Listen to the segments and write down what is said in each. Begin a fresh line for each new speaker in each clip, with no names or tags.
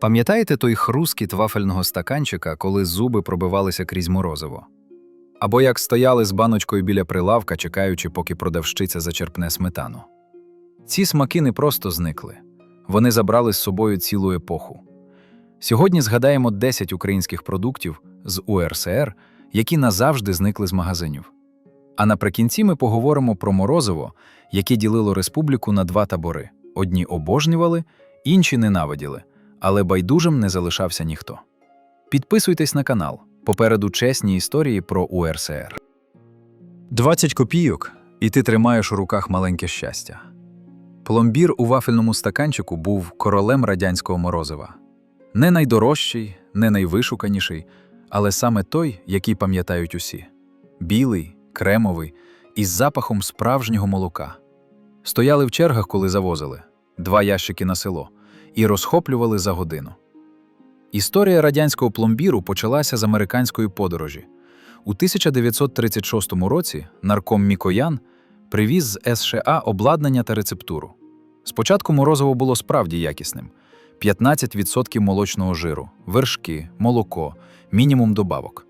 Пам'ятаєте той хрускіт вафельного стаканчика, коли зуби пробивалися крізь морозиво? Або як стояли з баночкою біля прилавка, чекаючи, поки продавщиця зачерпне сметану? Ці смаки не просто зникли, вони забрали з собою цілу епоху. Сьогодні згадаємо 10 українських продуктів з УРСР, які назавжди зникли з магазинів. А наприкінці ми поговоримо про морозиво, яке ділило республіку на два табори: одні обожнювали, інші ненавиділи, але байдужим не залишався ніхто. Підписуйтесь на канал. Попереду чесні історії про УРСР. 20 копійок, і ти тримаєш у руках маленьке щастя. Пломбір у вафельному стаканчику був королем радянського морозива. Не найдорожчий, не найвишуканіший, але саме той, який пам'ятають усі: білий, кремовий, із запахом справжнього молока. Стояли в чергах, коли завозили два ящики на село, і розхоплювали за годину. Історія радянського пломбіру почалася з американської подорожі. У 1936 році нарком Мікоян привіз з США обладнання та рецептуру. Спочатку морозиво було справді якісним: 15% молочного жиру, вершки, молоко, мінімум добавок.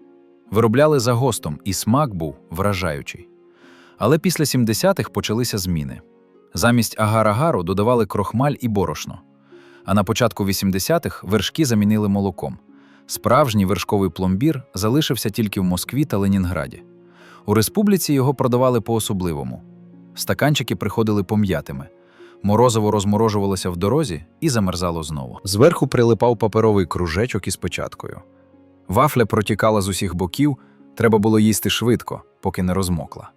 Виробляли за гостом, і смак був вражаючий. Але після 70-х почалися зміни. Замість агар-агару додавали крохмаль і борошно. А на початку 80-х вершки замінили молоком. Справжній вершковий пломбір залишився тільки в Москві та Ленінграді. У республіці його продавали по-особливому. Стаканчики приходили пом'ятими. Морозиво розморожувалося в дорозі і замерзало знову. Зверху прилипав паперовий кружечок із печаткою. Вафля протікала з усіх боків, треба було їсти швидко, поки не розмокла.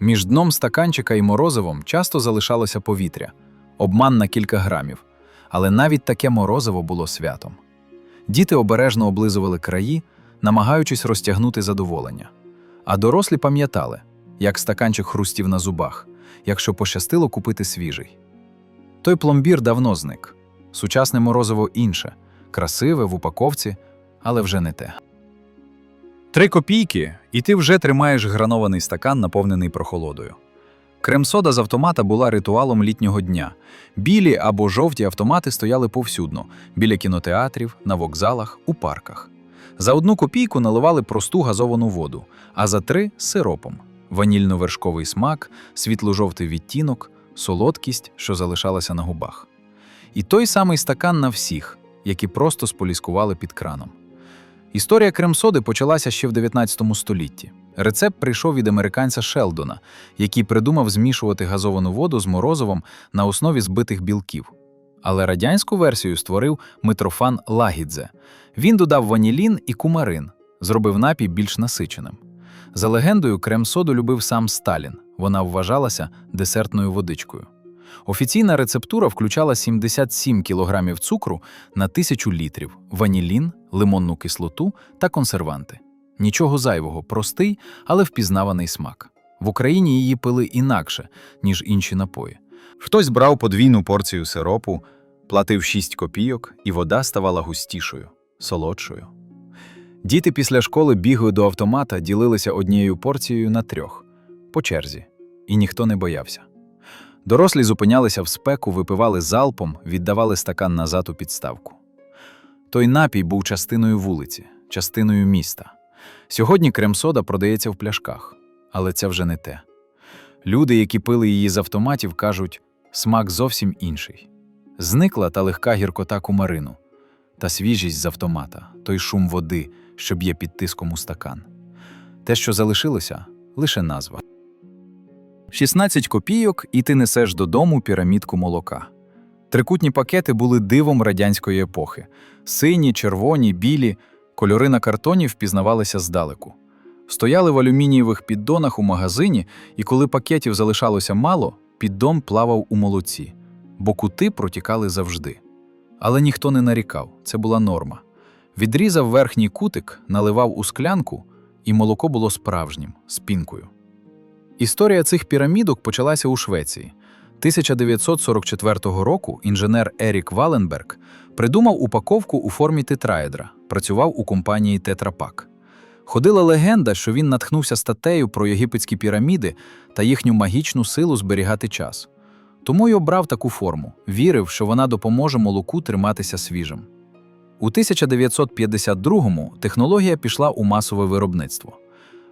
Між дном стаканчика і морозивом часто залишалося повітря, обман на кілька грамів, але навіть таке морозиво було святом. Діти обережно облизували краї, намагаючись розтягнути задоволення. А дорослі пам'ятали, як стаканчик хрустів на зубах, якщо пощастило купити свіжий. Той пломбір давно зник. Сучасне морозиво інше, красиве в упаковці, але вже не те. Три копійки, і ти вже тримаєш гранований стакан, наповнений прохолодою. Крем-сода з автомата була ритуалом літнього дня. Білі або жовті автомати стояли повсюдно біля кінотеатрів, на вокзалах, у парках. За одну копійку наливали просту газовану воду, а за три сиропом. Ванільно-вершковий смак, світло-жовтий відтінок, солодкість, що залишалася на губах. І той самий стакан на всіх, які просто споліскували під краном. Історія крем-соди почалася ще в 19 столітті. Рецепт прийшов від американця Шелдона, який придумав змішувати газовану воду з морозивом на основі збитих білків. Але радянську версію створив Митрофан Лагідзе. Він додав ванілін і кумарин, зробив напій більш насиченим. За легендою, крем-соду любив сам Сталін. Вона вважалася десертною водичкою. Офіційна рецептура включала 77 кг цукру на 1000 літрів, ванілін, лимонну кислоту та консерванти. Нічого зайвого, простий, але впізнаваний смак. В Україні її пили інакше, ніж інші напої. Хтось брав подвійну порцію сиропу, платив 6 копійок, і вода ставала густішою, солодшою. Діти після школи бігли до автомата, ділилися однією порцією на трьох по черзі, і ніхто не боявся. Дорослі зупинялися в спеку, випивали залпом, віддавали стакан назад у підставку. Той напій був частиною вулиці, частиною міста. Сьогодні крем-сода продається в пляшках, але це вже не те. Люди, які пили її з автоматів, кажуть, смак зовсім інший. Зникла та легка гіркота кумарину, та свіжість з автомата, той шум води, що б'є під тиском у стакан. Те, що залишилося, лише назва. 16 копійок, і ти несеш додому пірамідку молока. Трикутні пакети були дивом радянської епохи: сині, червоні, білі, кольори на картоні впізнавалися здалеку. Стояли в алюмінієвих піддонах у магазині, і коли пакетів залишалося мало, піддон плавав у молоці, бо кути протікали завжди. Але ніхто не нарікав, це була норма. Відрізав верхній кутик, наливав у склянку, і молоко було справжнім, з пінкою. Історія цих пірамідок почалася у Швеції. 1944 року інженер Ерік Валенберг придумав упаковку у формі тетраедра, працював у компанії Тетрапак. Ходила легенда, що він натхнувся статтею про єгипетські піраміди та їхню магічну силу зберігати час. Тому й обрав таку форму, вірив, що вона допоможе молоку триматися свіжим. У 1952-му технологія пішла у масове виробництво,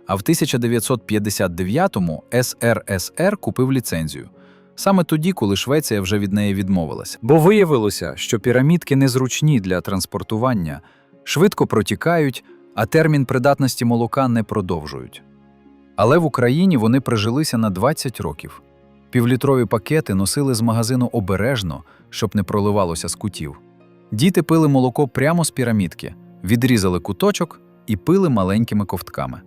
а в 1959-му СРСР купив ліцензію. Саме тоді, коли Швеція вже від неї відмовилася. Бо виявилося, що пірамідки незручні для транспортування, швидко протікають, а термін придатності молока не продовжують. Але в Україні вони прижилися на 20 років. Півлітрові пакети носили з магазину обережно, щоб не проливалося з кутів. Діти пили молоко прямо з пірамідки, відрізали куточок і пили маленькими ковтками.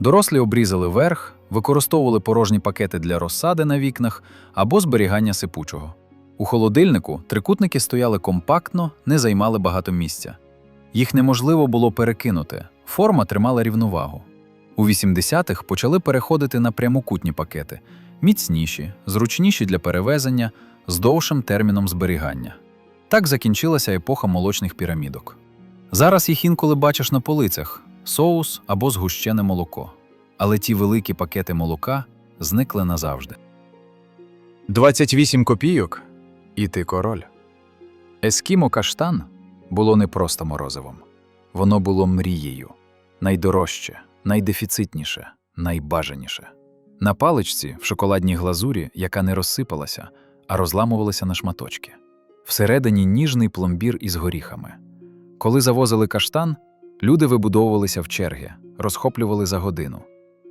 Дорослі обрізали верх, використовували порожні пакети для розсади на вікнах або зберігання сипучого. У холодильнику трикутники стояли компактно, не займали багато місця. Їх неможливо було перекинути, форма тримала рівновагу. У 80-х почали переходити на прямокутні пакети, міцніші, зручніші для перевезення, з довшим терміном зберігання. Так закінчилася епоха молочних пірамідок. Зараз їх інколи бачиш на полицях соус або згущене молоко. Але ті великі пакети молока зникли назавжди. 28 копійок і ти король. Ескімо каштан було не просто морозивом. Воно було мрією, найдорожче, найдефіцитніше, найбажаніше. На паличці в шоколадній глазурі, яка не розсипалася, а розламувалася на шматочки. Всередині ніжний пломбір із горіхами. Коли завозили каштан, люди вибудовувалися в черги, розхоплювали за годину.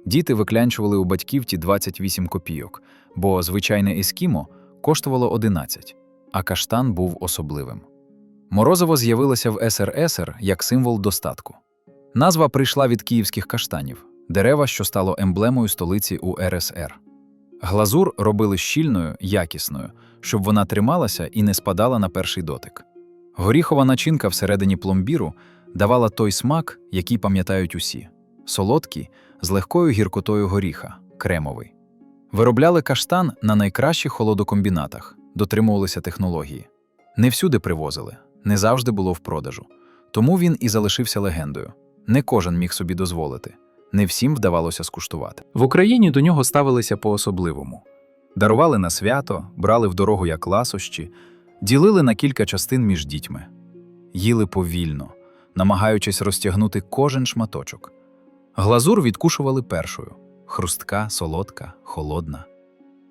Діти виклянчували у батьків ті 28 копійок, бо звичайне ескімо коштувало 11, а каштан був особливим. Морозиво з'явилося в СРСР як символ достатку. Назва прийшла від київських каштанів, дерева, що стало емблемою столиці УРСР. Глазур робили щільною, якісною, щоб вона трималася і не спадала на перший дотик. Горіхова начинка всередині пломбіру давала той смак, який пам'ятають усі солодкий, з легкою гіркотою горіха, кремовий. Виробляли каштан на найкращих холодокомбінатах, дотримувалися технології. Не всюди привозили, не завжди було в продажу. Тому він і залишився легендою. Не кожен міг собі дозволити, не всім вдавалося скуштувати. В Україні до нього ставилися по-особливому. Дарували на свято, брали в дорогу як ласощі, ділили на кілька частин між дітьми, їли повільно, намагаючись розтягнути кожен шматочок. Глазур відкушували першою хрустка, солодка, холодна.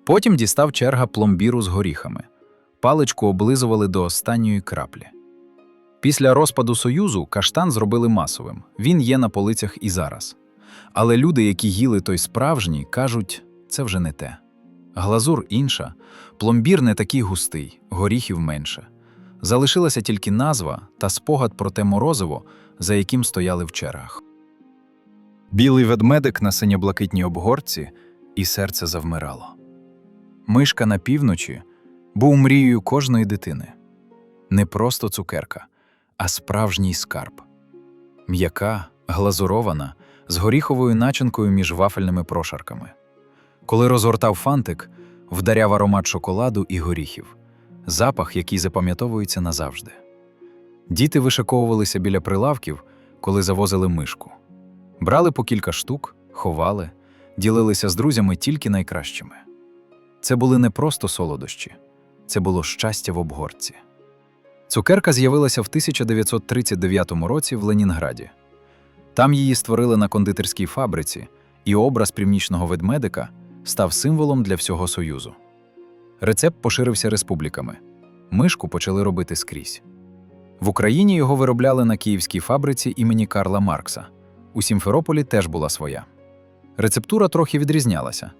Потім дістав черга пломбіру з горіхами. Паличку облизували до останньої краплі. Після розпаду Союзу каштан зробили масовим. Він є на полицях і зараз. Але люди, які їли той справжній, кажуть, це вже не те. Глазур інша, пломбір не такий густий, горіхів менше. Залишилася тільки назва та спогад про те морозиво, за яким стояли в чергах. Білий ведмедик на синьо-блакитній обгорці, і серце завмирало. Мишка на півночі був мрією кожної дитини. Не просто цукерка, а справжній скарб. М'яка, глазурована, з горіховою начинкою між вафельними прошарками. Коли розгортав фантик, вдаряв аромат шоколаду і горіхів, запах, який запам'ятовується назавжди. Діти вишиковувалися біля прилавків, коли завозили мишку. Брали по кілька штук, ховали, ділилися з друзями тільки найкращими. Це були не просто солодощі, це було щастя в обгорці. Цукерка з'явилася в 1939 році в Ленінграді. Там її створили на кондитерській фабриці, і образ північного ведмедика став символом для всього Союзу. Рецепт поширився республіками. Мишку почали робити скрізь. В Україні його виробляли на київській фабриці імені Карла Маркса. У Сімферополі теж була своя. Рецептура трохи відрізнялася: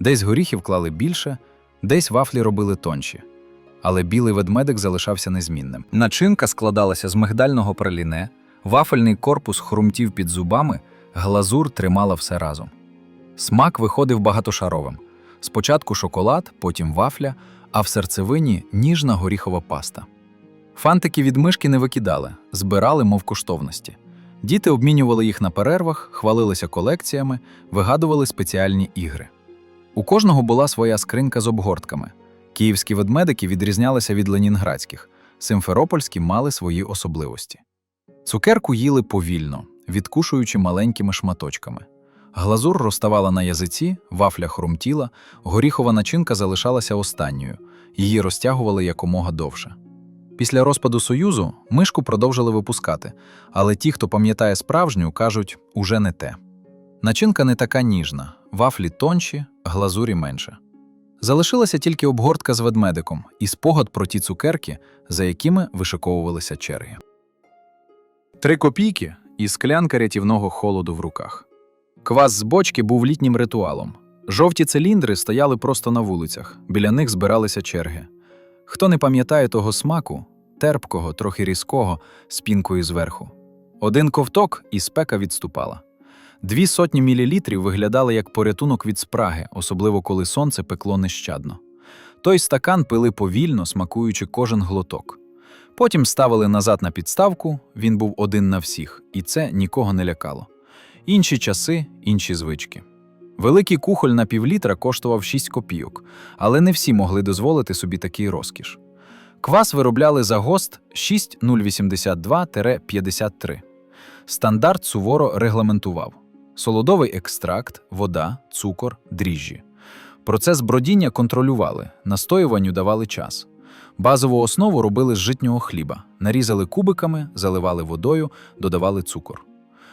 десь горіхів клали більше, десь вафлі робили тонші. Але білий ведмедик залишався незмінним. Начинка складалася з мигдального праліне, вафельний корпус хрумтів під зубами, глазур тримала все разом. Смак виходив багатошаровим: спочатку шоколад, потім вафля, а в серцевині ніжна горіхова паста. Фантики від мишки не викидали, збирали, мов коштовності. Діти обмінювали їх на перервах, хвалилися колекціями, вигадували спеціальні ігри. У кожного була своя скринька з обгортками. Київські ведмедики відрізнялися від ленінградських, симферопольські мали свої особливості. Цукерку їли повільно, відкушуючи маленькими шматочками. Глазур розставала на язиці, вафля хрумтіла, горіхова начинка залишалася останньою, її розтягували якомога довше. Після розпаду Союзу мишку продовжили випускати, але ті, хто пам'ятає справжню, кажуть, уже не те. Начинка не така ніжна, вафлі тонші, глазурі менше. Залишилася тільки обгортка з ведмедиком і спогад про ті цукерки, за якими вишиковувалися черги. Три копійки і склянка рятівного холоду в руках. Квас з бочки був літнім ритуалом. Жовті циліндри стояли просто на вулицях, біля них збиралися черги. Хто не пам'ятає того смаку, терпкого, трохи різкого, з пінкою зверху. Один ковток і спека відступала. Дві сотні мілілітрів виглядали як порятунок від спраги, особливо коли сонце пекло нещадно. Той стакан пили повільно, смакуючи кожен глоток. Потім ставили назад на підставку, він був один на всіх, і це нікого не лякало. Інші часи, інші звички. Великий кухоль на півлітра коштував 6 копійок, але не всі могли дозволити собі такий розкіш. Квас виробляли за ГОСТ 6082-53. Стандарт суворо регламентував: солодовий екстракт, вода, цукор, дріжджі. Процес бродіння контролювали, настоюванню давали час. Базову основу робили з житнього хліба, нарізали кубиками, заливали водою, додавали цукор.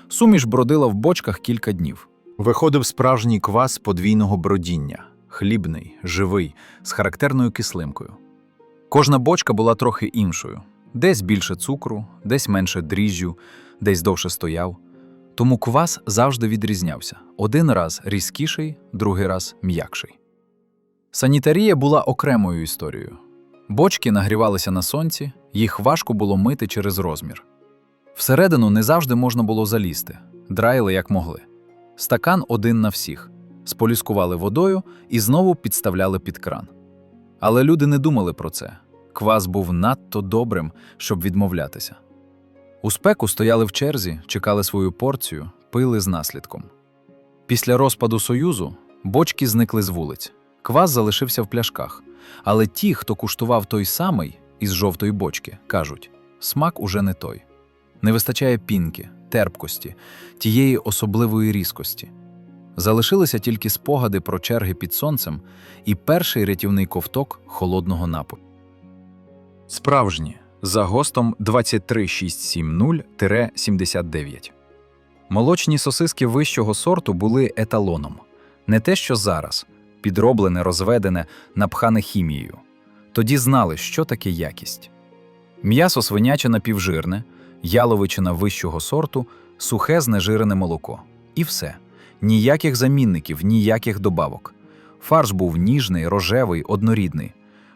Суміш бродила в бочках кілька днів.
Виходив справжній квас подвійного бродіння, хлібний, живий, з характерною кислинкою.
Кожна бочка була трохи іншою: десь більше цукру, десь менше дріжджю, десь довше стояв. Тому квас завжди відрізнявся: один раз різкіший, другий раз м'якший. Санітарія була окремою історією. Бочки нагрівалися на сонці, їх важко було мити через розмір. Всередину не завжди можна було залізти, драїли як могли. Стакан один на всіх, споліскували водою і знову підставляли під кран. Але люди не думали про це. Квас був надто добрим, щоб відмовлятися. У спеку стояли в черзі, чекали свою порцію, пили з наслідком. Після розпаду Союзу бочки зникли з вулиць. Квас залишився в пляшках. Але ті, хто куштував той самий із жовтої бочки, кажуть: смак уже не той. Не вистачає пінки, терпкості, тієї особливої різкості. Залишилися тільки спогади про черги під сонцем і перший рятівний ковток холодного напою. Справжні за гостом 23670-79. Молочні сосиски вищого сорту були еталоном. Не те, що зараз підроблене, розведене, напхане хімією. Тоді знали, що таке якість. М'ясо свиняче напівжирне, яловичина вищого сорту, сухе знежирене молоко. І все. Ніяких замінників, ніяких добавок. Фарш був ніжний, рожевий, однорідний.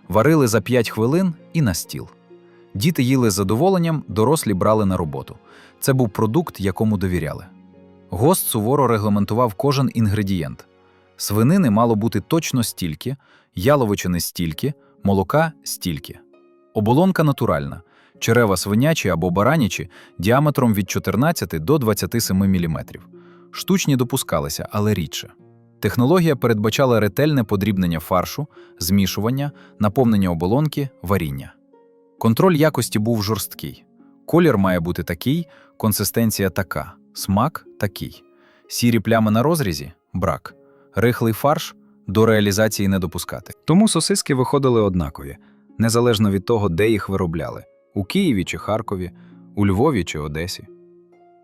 Варили за 5 хвилин і на стіл. Діти їли з задоволенням, дорослі брали на роботу. Це був продукт, якому довіряли. Гост суворо регламентував кожен інгредієнт. Свинини мало бути точно стільки, яловичини стільки, молока стільки. Оболонка натуральна, черева свинячі або баранячі діаметром від 14 до 27 мм. Штучні допускалися, але рідше. Технологія передбачала ретельне подрібнення фаршу, змішування, наповнення оболонки, варіння. Контроль якості був жорсткий. Колір має бути такий, консистенція така, смак такий. Сірі плями на розрізі брак. Рихлий фарш до реалізації не допускати. Тому сосиски виходили однакові, незалежно від того, де їх виробляли у Києві чи Харкові, у Львові чи Одесі.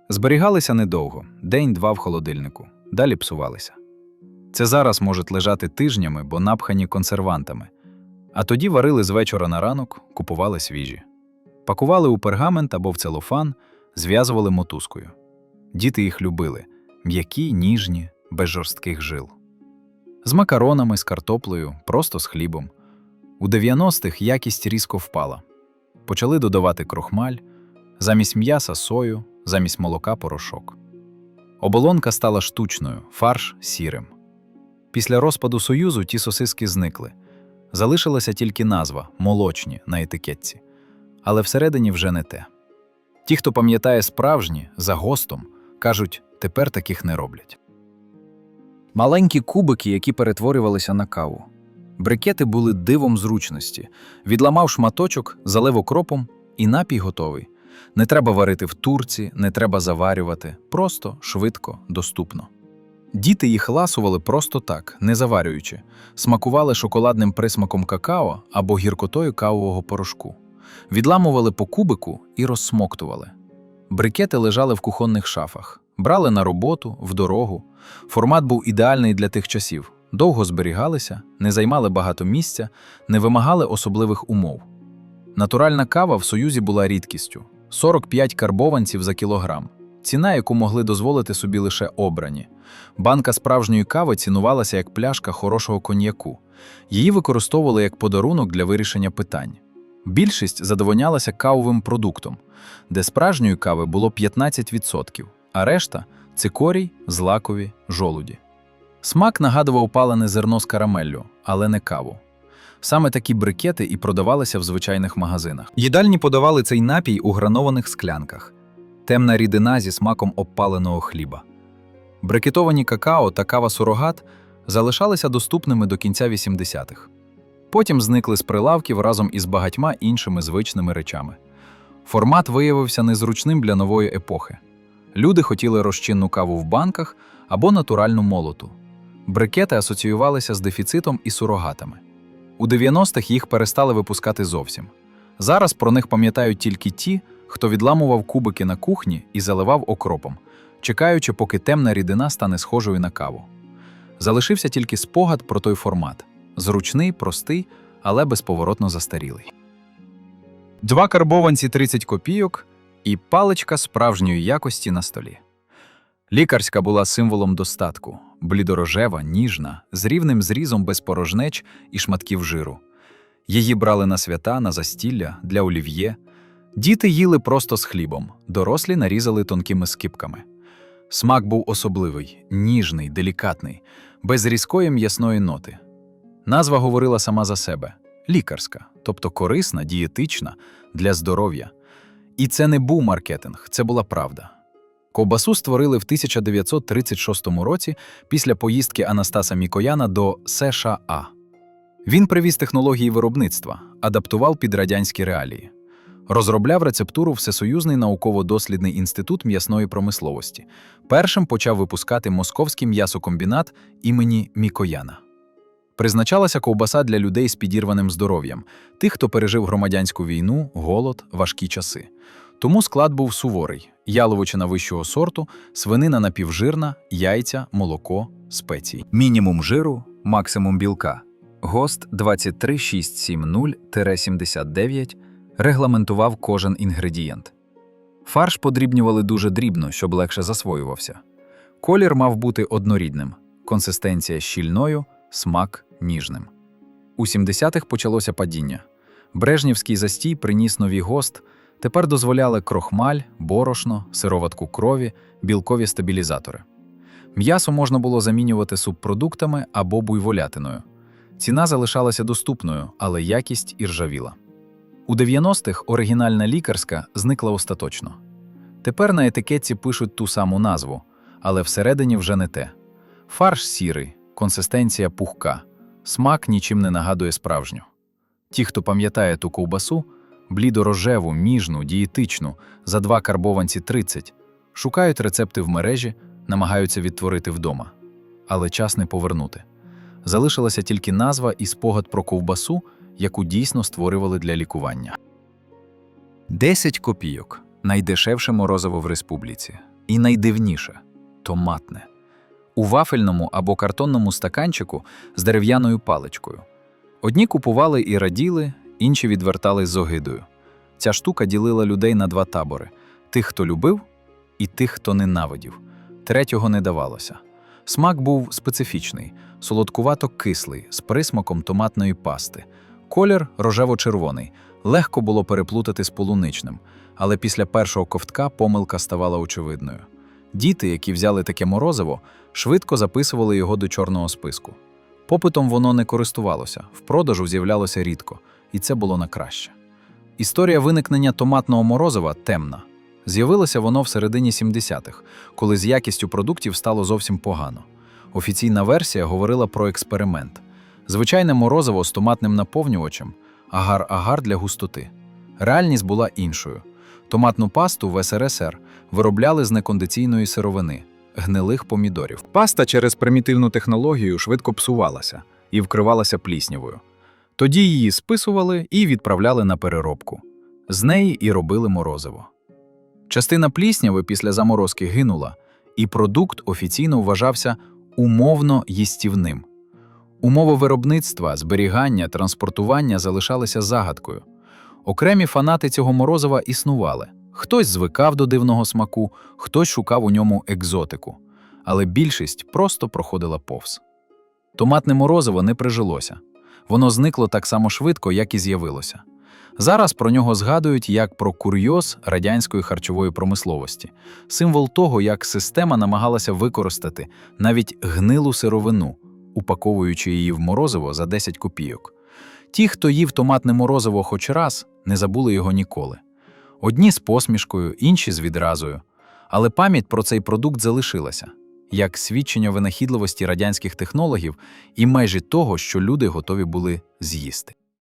Зберігалися недовго, день-два в холодильнику, далі псувалися. Це зараз можуть лежати тижнями, бо напхані консервантами. А тоді варили з вечора на ранок, купували свіжі. Пакували у пергамент або в целофан, зв'язували мотузкою. Діти їх любили м'які, ніжні, без жорстких жил. З макаронами, з картоплею, просто з хлібом. У 90-х якість різко впала. Почали додавати крохмаль, замість м'яса сою, замість молока порошок. Оболонка стала штучною, фарш сірим. Після розпаду Союзу ті сосиски зникли. Залишилася тільки назва молочні на етикетці, але всередині вже не те. Ті, хто пам'ятає справжні, за гостом, кажуть, тепер таких не роблять. Маленькі кубики, які перетворювалися на каву. Брикети були дивом зручності. Відламав шматочок, залив окропом, і напій готовий. Не треба варити в турці, не треба заварювати. Просто, швидко, доступно. Діти їх ласували просто так, не заварюючи, смакували шоколадним присмаком какао або гіркотою кавового порошку. відламували по кубику і розсмоктували. Брикети лежали в кухонних шафах, брали на роботу, в дорогу. Формат був ідеальний для тих часів. Довго зберігалися, не займали багато місця, не вимагали особливих умов. Натуральна кава в Союзі була рідкістю 45 карбованців за кілограм, ціна, яку могли дозволити собі лише обрані. Банка справжньої кави цінувалася як пляшка хорошого коньяку. Її використовували як подарунок для вирішення питань. Більшість задовольнялася кавовим продуктом, де справжньої кави було 15%, а решта цикорій, злакові, жолуді. Смак нагадував палене зерно з карамеллю, але не каву. Саме такі брикети і продавалися в звичайних магазинах. Їдальні подавали цей напій у гранованих склянках, темна рідина зі смаком обпаленого хліба. Брикетовані какао та кава сурогат залишалися доступними до кінця 80-х. Потім зникли з прилавків разом із багатьма іншими звичними речами. Формат виявився незручним для нової епохи. Люди хотіли розчинну каву в банках або натуральну молоту. Брикети асоціювалися з дефіцитом і сурогатами. У 90-х їх перестали випускати зовсім. Зараз про них пам'ятають тільки ті, хто відламував кубики на кухні і заливав окропом, чекаючи, поки темна рідина стане схожою на каву. Залишився тільки спогад про той формат зручний, простий, але безповоротно застарілий. Два карбованці 30 копійок і паличка справжньої якості на столі. Лікарська була символом достатку, блідорожева, ніжна, з рівним зрізом без порожнеч і шматків жиру. Її брали на свята, на застілля, для олів'є. Діти їли просто з хлібом, дорослі нарізали тонкими скипками. Смак був особливий, ніжний, делікатний, без різкої м'ясної ноти. Назва говорила сама за себе лікарська, тобто корисна, дієтична для здоров'я. І це не був маркетинг, це була правда. Ковбасу створили в 1936 році після поїздки Анастаса Мікояна до США. Він привіз технології виробництва, адаптував під радянські реалії. Розробляв рецептуру Всесоюзний науково-дослідний інститут м'ясної промисловості. Першим почав випускати московський м'ясокомбінат імені Мікояна. Призначалася ковбаса для людей з підірваним здоров'ям, тих, хто пережив громадянську війну, голод, важкі часи. Тому склад був суворий: яловичина вищого сорту, свинина напівжирна, яйця, молоко, спеції. Мінімум жиру, максимум білка. ГОСТ 23670-79 регламентував кожен інгредієнт. Фарш подрібнювали дуже дрібно, щоб легше засвоювався. Колір мав бути однорідним, консистенція щільною, смак ніжним. У 70-х почалося падіння. Брежнівський застій приніс новий гост, тепер дозволяли крохмаль, борошно, сироватку крові, білкові стабілізатори. М'ясо можна було замінювати субпродуктами або буйволятиною. Ціна залишалася доступною, але якість іржавіла. У 90-х оригінальна лікарська зникла остаточно. Тепер на етикетці пишуть ту саму назву, але всередині вже не те. Фарш сірий, консистенція пухка, смак нічим не нагадує справжню. Ті, хто пам'ятає ту ковбасу, блідорожеву, ніжну, дієтичну, за два карбованці 30, шукають рецепти в мережі, намагаються відтворити вдома. Але час не повернути. Залишилася тільки назва і спогад про ковбасу, яку дійсно створювали для лікування. 10 копійок найдешевше морозиво в республіці. І найдивніше томатне. У вафельному або картонному стаканчику з дерев'яною паличкою. Одні купували і раділи, інші відвертались з огидою. Ця штука ділила людей на два табори: тих, хто любив, і тих, хто ненавидів. Третього не давалося. Смак був специфічний, солодкувато кислий, з присмаком томатної пасти. Колір рожево-червоний, легко було переплутати з полуничним, але після першого ковтка помилка ставала очевидною. Діти, які взяли таке морозиво, швидко записували його до чорного списку. Попитом воно не користувалося, в продажу з'являлося рідко, і це було на краще. Історія виникнення томатного морозива темна. З'явилося воно в середині 70-х, коли з якістю продуктів стало зовсім погано. Офіційна версія говорила про експеримент. Звичайне морозиво з томатним наповнювачем, агар-агар для густоти. Реальність була іншою. Томатну пасту в СРСР виробляли з некондиційної сировини гнилих помідорів. Паста через примітивну технологію швидко псувалася і вкривалася пліснявою. Тоді її списували і відправляли на переробку. З неї і робили морозиво. Частина плісняви після заморозки гинула, і продукт офіційно вважався умовно їстівним. Умови виробництва, зберігання, транспортування залишалися загадкою. Окремі фанати цього морозива існували. Хтось звикав до дивного смаку, хтось шукав у ньому екзотику, але більшість просто проходила повз. Томатне морозиво не прижилося. Воно зникло так само швидко, як і з'явилося. Зараз про нього згадують як про курйоз радянської харчової промисловості, символ того, як система намагалася використати навіть гнилу сировину, упаковуючи її в морозиво за 10 копійок. Ті, хто їв томатне морозиво хоч раз, не забули його ніколи. Одні з посмішкою, інші з відразою. Але пам'ять про цей продукт залишилася як свідчення винахідливості радянських технологів і майже того, що люди готові були з'їсти.